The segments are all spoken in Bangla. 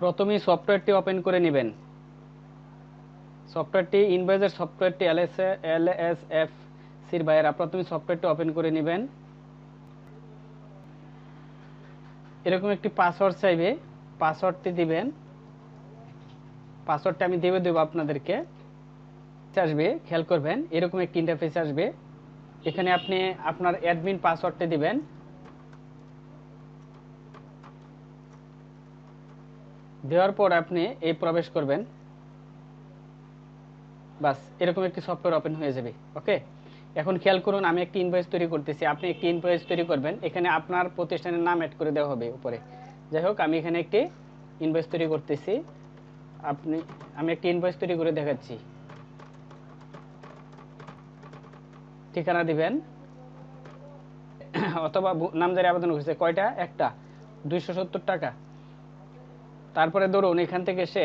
প্রথমেই সফটওয়্যারটি ওপেন করে নেবেন। সফটওয়্যারটি ইনভয়েসের সফটওয়্যারটি L S L S F সির বাইরা প্রথমে সফটওয়্যারটি ওপেন করে নেবেন। এরকম একটি পাসওয়ার্ড চাইবে, পাসওয়ার্ডটি দিবেন। পাসওয়ার্ডটা আমি দেবে দেবো আপনাদেরকে। আসবে, খেয়াল করবেন, এরকম একটি ইন্টারফেস আসবে। এখানে আপনি আপনার অ্যাডমিন পাসওয়ার্ডটি দিবেন। দেওয়ার পর আপনি এই প্রবেশ করবেন। বাস, এরকম একটি সফটওয়্যার ওপেন হয়ে যাবে, ওকে? এখন খেয়াল করুন, আমি একটি ইনভয়েস তৈরি করতেছি, আপনি একটি ইনভয়েস তৈরি করবেন, এখানে আপনার প্রতিষ্ঠানের নাম অ্যাড করে দেওয়া হবে উপরে। যাই হোক, আমি এখানে একটি ইনভয়েস তৈরি করতেছি, আপনি, আমি একটি ইনভয়েস তৈরি করে দেখাচ্ছি। ঠিকানা দিবেন, অথবা নামজারি আবেদন করেছে কয়টা? একটা, দুইশো সত্তর টাকা। তারপরে ধরুন এখান থেকে সে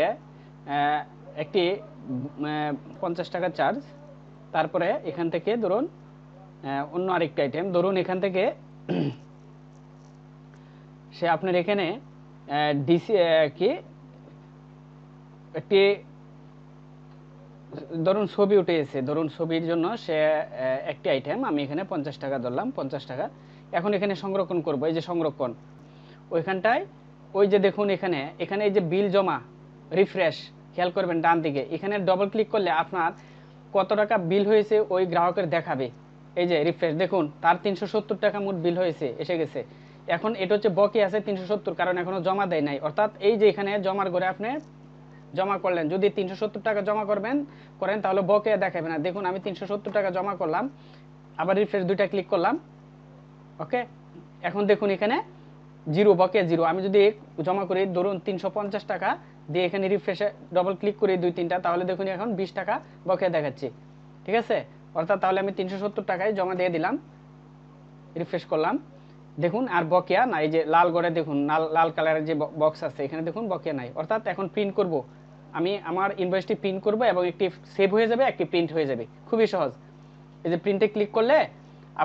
একটি পঞ্চাশ টাকা চার্জ তারপরে এখান থেকে ধরুন অন্য আরেকটি আইটেম ধরুন এখান থেকে সে আপনার এখানে ডিসি কি, একটি, ধরুন ছবি উঠে এসে ধরুন ছবির জন্য সে একটি আইটেম আমি এখানে পঞ্চাশ টাকা ধরলাম, পঞ্চাশ টাকা। এখন এখানে সংরক্ষণ করব, এই যে সংরক্ষণ, ওইখানটায় ওই যে দেখুন এখানে এখানে এই যে বিল জমা রিফ্রেশ খেয়াল করবেন ডান দিকে। এখানে ডবল ক্লিক করলে আপনার কত টাকা বিল হয়েছে ওই গ্রাহকের দেখাবে। এই যে রিফ্রেশ দেখুন, তার তিনশো সত্তর টাকা মোট বিল হয়েছে, এসে গেছে। এখন এটা হচ্ছে বকি আছে তিনশো সত্তর, কারণ এখনও জমা দেয় নাই। অর্থাৎ এই যে এখানে জমার করে আপনি জমা করলেন, যদি তিনশো সত্তর টাকা জমা করবেন, করেন, তাহলে বকেয়া দেখাবে না। দেখুন, আমি তিনশো সত্তর টাকা জমা করলাম, আবার রিফ্রেশ দুইটা ক্লিক করলাম ওকে এখন দেখুন এখানে জিরো বকেয়া জিরো আমি যদি জমা করি, ধরুন তিনশো পঞ্চাশ টাকা দিয়ে এখানে রিফ্রেশে ডবল ক্লিক করি দুই তিনটা, তাহলে দেখুন এখন বিশ টাকা বকেয়া দেখাচ্ছে। ঠিক আছে? অর্থাৎ তাহলে আমি তিনশো সত্তর টাকায় জমা দিয়ে দিলাম রিফ্রেশ করলাম। দেখুন আর বকেয়া নাই যে লাল গড়ে দেখুন, লাল লাল কালারের যে বক্স আছে, এখানে দেখুন বকেয়া নাই। অর্থাৎ এখন প্রিন্ট করব। আমি আমার ইনভয়েসটি প্রিন্ট করব এবং একটি সেভ হয়ে যাবে, একটি প্রিন্ট হয়ে যাবে। খুবই সহজ। এই যে প্রিন্টে ক্লিক করলে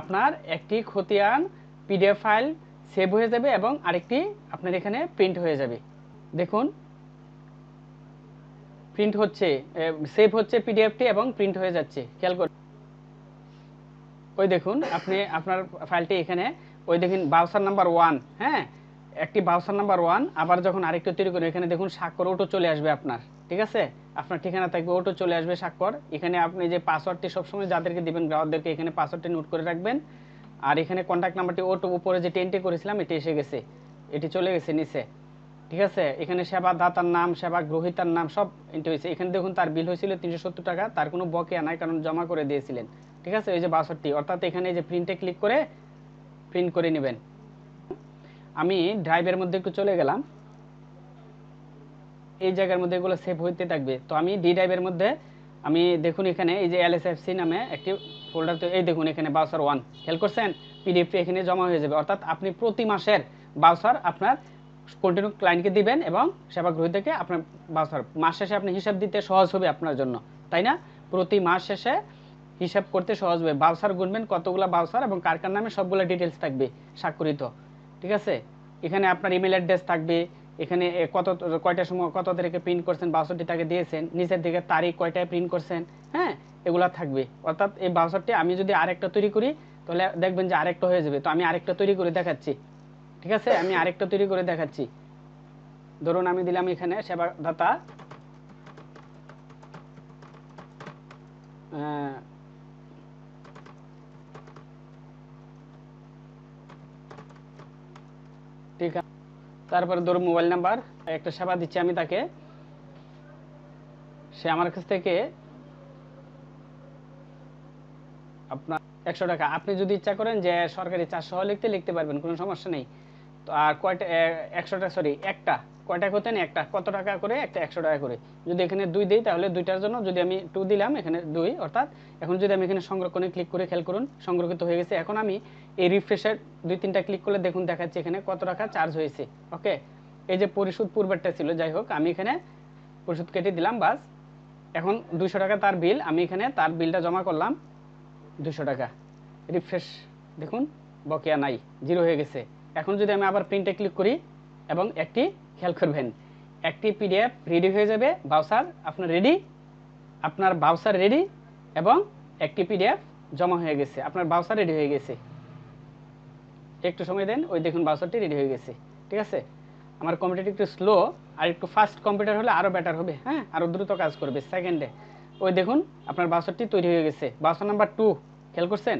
আপনার একটি খতিয়ান পিডিএফ ফাইল সেভ হয়ে যাবে এবং আরেকটি আপনার এখানে প্রিন্ট হয়ে যাবে। দেখুন প্রিন্ট হচ্ছে সেভ হচ্ছে পিডিএফটি এবং প্রিন্ট হয়ে যাচ্ছে। খেয়াল করুন ওই দেখুন, আপনি আপনার ফাইলটি এখানে, ওই দেখুন বাউসার নাম্বার ওয়ান হ্যাঁ? একটি বাউসার নাম্বার ওয়ান আবার যখন আরেকটা তৈরি করুন, এখানে দেখুন, স্বাক্ষর ওটো চলে আসবে আপনার, ঠিক আছে? আপনার ঠিকানা থাকবে ওটো চলে আসবে স্বাক্ষর। এখানে আপনি যে পাসওয়ার্ডটি সবসময় যাদেরকে দিবেন, গ্রাহকদেরকে এখানে পাসওয়ার্ডটি নোট করে রাখবেন। আর এখানে কন্ট্যাক্ট নাম্বারটি ওটো উপরে যে টেনটি করেছিলাম, এটি এসে গেছে। এটি চলে গেছে নিচে। ঠিক আছে? এখানে সেবা দাতার নাম, সেবা গ্রহীতার নাম সব এন্ট্রি হয়েছে। এখানে দেখুন, তার বিল হয়েছিল তিনশো সত্তর টাকা। তার কোনো বকেয়া নাই, কারণ জমা করে দিয়েছিলেন। ঠিক আছে? এই যে বাষট্টি অর্থাৎ এখানে যে প্রিন্টে ক্লিক করে প্রিন্ট করে নেবেন। আমি ড্রাইভের মধ্যে একটু চলে গেলাম। এই জায়গার মধ্যে এগুলো সেভ হইতে থাকবে। তো আমি ডি ড্রাইভের মধ্যে আমি দেখুন এখানে, এই যে এলএসএফসি নামে একটি ফোল্ডার তো, এই দেখুন এখানে বাউসার ওয়ান খেয়াল করছেন? পিডিএফটি এখানে জমা হয়ে যাবে। অর্থাৎ আপনি প্রতি মাসের বাউসার আপনার কন্টিনিউ ক্লায়েন্টকে দিবেন এবং সেবা গ্রহীতাকে আপনার বাউসার মাস শেষে আপনি হিসাব দিতে সহজ হবে আপনার জন্য, তাই না? প্রতি মাস শেষে হিসাব করতে সহজ হবে। বাউসার গুনবেন, কতগুলো বাউসার এবং কার কার নামে সবগুলো ডিটেলস থাকবে স্বাক্ষরিত, ঠিক আছে? এখানে আপনার ইমেল অ্যাড্রেস থাকবে এখানে কত কয়টার সময় কত তারিখে প্রিন্ট করছেন বাউসারটি তাকে দিয়েছেন নিচের দিকে তারিখ কয়টায় প্রিন্ট করছেন হ্যাঁ? এগুলা থাকবে। অর্থাৎ এই বাউসারটি আমি যদি আরেকটা তৈরি করি তাহলে দেখবেন যে আরেকটা হয়ে যাবে। তো আমি আরেকটা তৈরি করে দেখাচ্ছি। ঠিক আছে? আমি আরেকটা তৈরি করে দেখাচ্ছি। ধরুন আমি দিলাম এখানে সেবাদাতা আহ, ঠিক আছে তারপরে ধরো মোবাইল নাম্বার একটা সেবা দিচ্ছি আমি তাকে। সে আমার কাছ থেকে আপনার একশো টাকা। আপনি যদি ইচ্ছা করেন যে সরকারি চারশো লিখতে লিখতে পারবেন, কোনো সমস্যা নেই। তো আর কয়টা একশোটা সরি একটা কয়টা হতেন একটা। কত টাকা করে? একটা একশো টাকা করে। যদি এখানে দুই দিই, তাহলে দুইটার জন্য যদি আমি টু দিলাম, এখানে দুই, অর্থাৎ এখন যদি আমি এখানে সংরক্ষণে ক্লিক করে খেয়াল করুন, সংরক্ষিত হয়ে গেছে। এখন আমি এই রিফ্রেশের দুই তিনটা ক্লিক করলে দেখুন দেখাচ্ছে এখানে কত টাকা চার্জ হয়েছে। ওকে এই যে পরিশোধ পূর্বেরটা ছিল, যাই হোক, আমি এখানে পরিশোধ কেটে দিলাম, বাস। এখন দুশো টাকা তার বিল আমি এখানে তার বিলটা জমা করলাম দুশো টাকা। রিফ্রেশ দেখুন, বকেয়া নাই জিরো হয়ে গেছে। এখন যদি আমি আবার প্রিন্টে ক্লিক করি এবং একটি খেয়াল করবেন, একটি পিডিএফ রেডি হয়ে যাবে বাউসার আপনার রেডি আপনার বাউসার রেডি এবং একটি পিডিএফ জমা হয়ে গেছে, আপনার বাউসার রেডি হয়ে গেছে। একটু সময় দেন, ওই দেখুন বাউসারটি রেডি হয়ে গেছে, ঠিক আছে? আমার কম্পিউটার একটু স্লো আর একটু ফাস্ট কম্পিউটার হলে আরও বেটার হবে হ্যাঁ? আরও দ্রুত কাজ করবে সেকেন্ডে ওই দেখুন, আপনার বাউসারটি তৈরি হয়ে গেছে। বাউসার নাম্বার টু খেয়াল করছেন?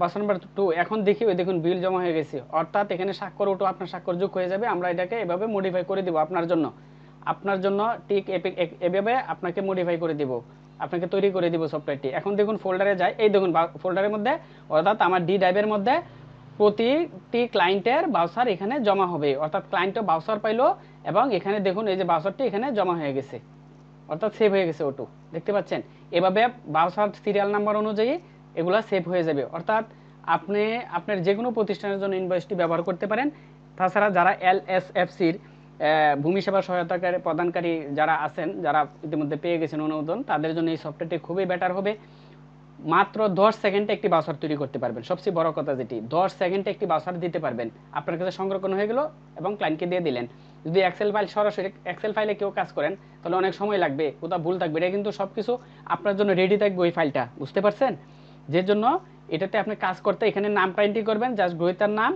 বাউসার নাম্বার টু এখন দেখি, ওই দেখুন বিল জমা হয়ে গেছে। অর্থাৎ এখানে স্বাক্ষর ওটো আপনার স্বাক্ষর যোগ হয়ে যাবে, আমরা এটাকে এভাবে মডিফাই করে দিব আপনার জন্য। আপনার জন্য ঠিক এভাবে আপনাকে মডিফাই করে দিব। আপনাকে তৈরি করে দিব সফটওয়্যারটি এখন দেখুন ফোল্ডারে যায় এই দেখুন ফোল্ডারের মধ্যে, অর্থাৎ আমার ডি ড্রাইভের মধ্যে প্রতিটি ক্লায়েন্টের বাউসার এখানে জমা হবে। অর্থাৎ ক্লায়েন্টও বাউসার পাইলো এবং এখানে দেখুন এই যে বাউসারটি এখানে জমা হয়ে গেছে। অর্থাৎ সেভ হয়ে গেছে ওটু। দেখতে পাচ্ছেন? এভাবে বাউসার সিরিয়াল নাম্বার অনুযায়ী এগুলা সেভ হয়ে যাবে। অর্থাৎ আপনি, আপনার যে কোনো প্রতিষ্ঠানের জন্য ইনভয়েসটি ব্যবহার করতে পারেন। তাছাড়া যারা এল এস এফ সির ভূমি সেবা সহায়তাকারী, প্রদানকারী যারা আছেন, যারা ইতিমধ্যে পেয়ে গেছেন অনুমোদন, তাদের জন্য এই সফটওয়্যারটি খুবই বেটার হবে। মাত্র দশ সেকেন্ডে একটি বাউসার তৈরি করতে পারবেন। সবচেয়ে বড় কথা যেটি, দশ সেকেন্ডে একটি বাউসার দিতে পারবেন। আপনার কাছে সংরক্ষণ হয়ে গেল এবং ক্লায়েন্টকে দিয়ে দিলেন। যদি এক্সেল ফাইল সরাসরি এক্সেল ফাইলে কেউ কাজ করেন, তাহলে অনেক সময় লাগবে, কোথাও ভুল থাকবে। এটা কিন্তু সব কিছু আপনার জন্য রেডি থাকবে ওই ফাইলটা বুঝতে পারছেন? যে জন্য এটাতে আপনি কাজ করতে এখানে নামটা এন্ট্রি করবেন জাস্ট গ্রহিতার নাম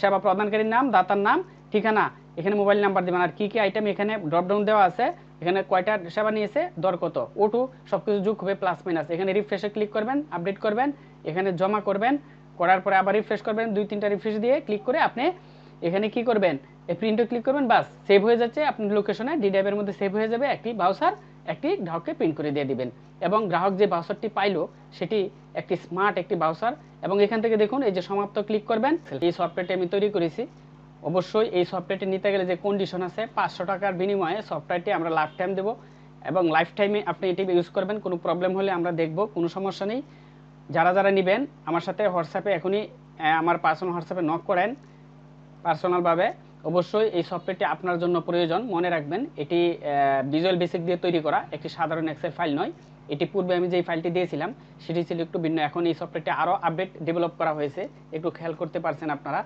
সেবা প্রদানকারীর নাম, দাতার নাম, ঠিকানা, এখানে মোবাইল নাম্বার দেবেন। আর কি কি আইটেম এখানে ড্রপডাউন দেওয়া আছে, এখানে কয়টা সেবা নিয়েছে, দর কত ও টু সব কিছু যোগ হবে প্লাস মাইনাস এখানে রিফ্রেশে ক্লিক করবেন আপডেট করবেন, এখানে জমা করবেন, করার পরে আবার রিফ্রেশ করবেন, দুই তিনটা রিফ্রেশ দিয়ে ক্লিক করে আপনি এখানে কি করবেন? এই প্রিন্টে ক্লিক করবেন, বাস সেভ হয়ে যাচ্ছে, আপনার লোকেশনে ডি ড্রাইভের মধ্যে সেভ হয়ে যাবে, একটি বাউসার একটি গ্রাহককে প্রিন্ট করে দিয়ে দিবেন। এবং গ্রাহক যে বাউসারটি পাইলো, সেটি একটি স্মার্ট একটি বাউসার এবং এখান থেকে দেখুন, এই যে সমাপ্ত ক্লিক করবেন, এই সফটওয়্যারটি আমি তৈরি করেছি। অবশ্যই এই সফটওয়্যারটি নিতে গেলে যে কন্ডিশন আছে, পাঁচশো টাকার বিনিময়ে সফটওয়্যারটি আমরা লাইফ টাইম দেবো। এবং লাইফ টাইমে আপনি এটি ইউজ করবেন, কোনো প্রবলেম হলে আমরা দেখব, কোনো সমস্যা নেই। যারা যারা নেবেন, আমার সাথে হোয়াটসঅ্যাপে এখনই আমার পার্সোনাল হোয়াটসঅ্যাপে নক করেন। পার্সোনালভাবে অবশ্যই এই সফটওয়্যারটি আপনার জন্য প্রয়োজন। মনে রাখবেন, এটি ভিজুয়াল বেসিক দিয়ে তৈরি করা, একটি সাধারণ এক্সেল ফাইল নয়। এটি পূর্বে আমি যেই ফাইলটি দিয়েছিলাম, সেটি ছিল একটু ভিন্ন। এখন এই সফটওয়্যারটি আরও আপডেট ডেভেলপ করা হয়েছে। একটু খেয়াল করতে পারছেন আপনারা।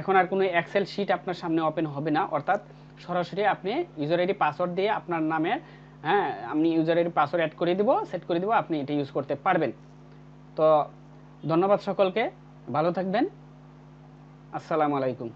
এখন আর কোনো এক্সেল শিট আপনার সামনে ওপেন হবে না, অর্থাৎ সরাসরি আপনি ইউজার আইডি পাসওয়ার্ড দিয়ে আপনার নামে হ্যাঁ আমি ইউজার আইডি পাসওয়ার্ড অ্যাড করে দিব সেট করে দিব, আপনি এটা ইউজ করতে পারবেন। তো, ধন্যবাদ সকলকে। ভালো থাকবেন। আসসালামু আলাইকুম।